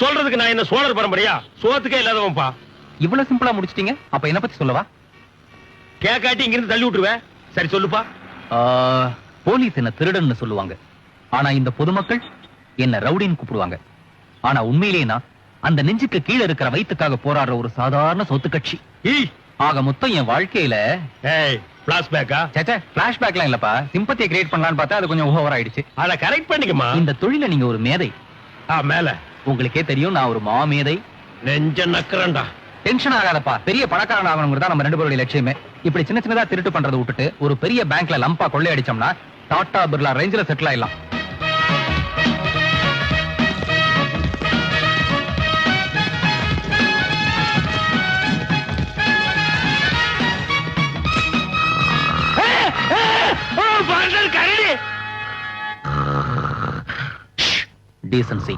சொல்றதுக்கு நான் என்ன சோழர் பரம்பரையா? சோத்துக்கே இல்லாதவன்பா இவ்வளவு சிம்பிளா முடிச்சிட்டீங்க? அப்ப என்ன பத்தி சொல்லவா? கேக்காட்டி இங்கிருந்து தள்ளி விட்டுருவேன். சரி சொல்லுப்பா. போலீஸ் என்ன திருடன்னு சொல்லுவாங்க. ஆனா இந்த பொதுமக்கள் என்ன ரவுடின்னு கூப்பிடுவாங்க. ஆனா உண்மையிலேயே நான் அந்த நெஞ்சுக்கு கீழே இருக்கிற வயித்துக்காக போராடுற ஒரு சாதாரண சொத்து கட்சி. ஆக மொத்தம் என் வாழ்க்கையில பிளாஷ்பேக்லாம் இல்லப்பா. சிம்பத்தியை கிரியேட் பண்ணலாம்னு பார்த்தா அது கொஞ்சம் ஓவர் ஆயிடுச்சு. அத கரெக்ட் பண்ணிக்கமா இந்த தொழில நீங்க ஒரு மேதை. மேல. உங்களுக்கே தெரியும் நான் ஒரு மாமேதை. நெஞ்ச நக்கறண்டா. டென்ஷன் ஆகாதப்பா. பெரிய பணக்காரன் ஆகணுங்கிறது நம்ம ரெண்டு பேருடைய லட்சியமே. இப்படி சின்ன சின்னதா திருட்டு பண்றதை விட்டுட்டு ஒரு பெரிய பேங்க்ல லம்பா கொள்ளை அடிச்சோம்னா டாடா பிர்லா ரேஞ்சில செட்டில் ஆயிடலாம். டீசன்சி